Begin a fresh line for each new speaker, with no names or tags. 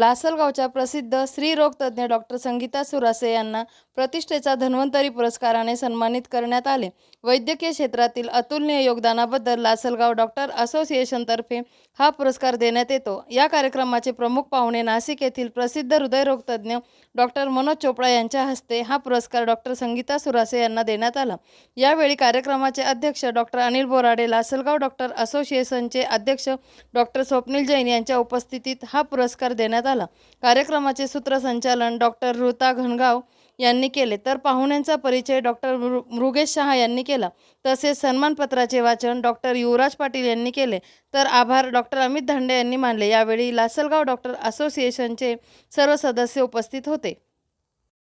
लासलगावच्या प्रसिद्ध स्त्रीरोगतज्ञ डॉक्टर संगीता सुरासे यांना प्रतिष्ठेचा धन्वंतरी पुरस्काराने सन्मानित करण्यात आले. वैद्यकीय क्षेत्रातील अतुलनीय योगदानाबद्दल लासलगाव डॉक्टर असोसिएशनतर्फे हा पुरस्कार देण्यात येतो. या कार्यक्रमाचे प्रमुख पाहुणे नाशिक येथील प्रसिद्ध हृदयरोगतज्ञ डॉक्टर मनोज चोपडा यांच्या हस्ते हा पुरस्कार डॉक्टर संगीता सुरासे यांना देण्यात आला. यावेळी कार्यक्रमाचे अध्यक्ष डॉक्टर अनिल बोराडे लासलगाव डॉक्टर असोसिएशनचे अध्यक्ष डॉक्टर स्वप्नील जैन यांच्या उपस्थितीत हा पुरस्कार देण्यात आला. कार्यक्रमाचे सूत्रसंचालन डॉक्टर ऋता घनगाव यांनी केले. तर पाहुण्यांचा परिचय डॉक्टर मृगेश शहा यांनी केला. तसेच सन्मानपत्राचे वाचन डॉक्टर युवराज पाटील यांनी केले. तर आभार डॉक्टर अमित धांडे यांनी मानले. यावेळी लासलगाव डॉक्टर असोसिएशनचे सर्व सदस्य उपस्थित होते.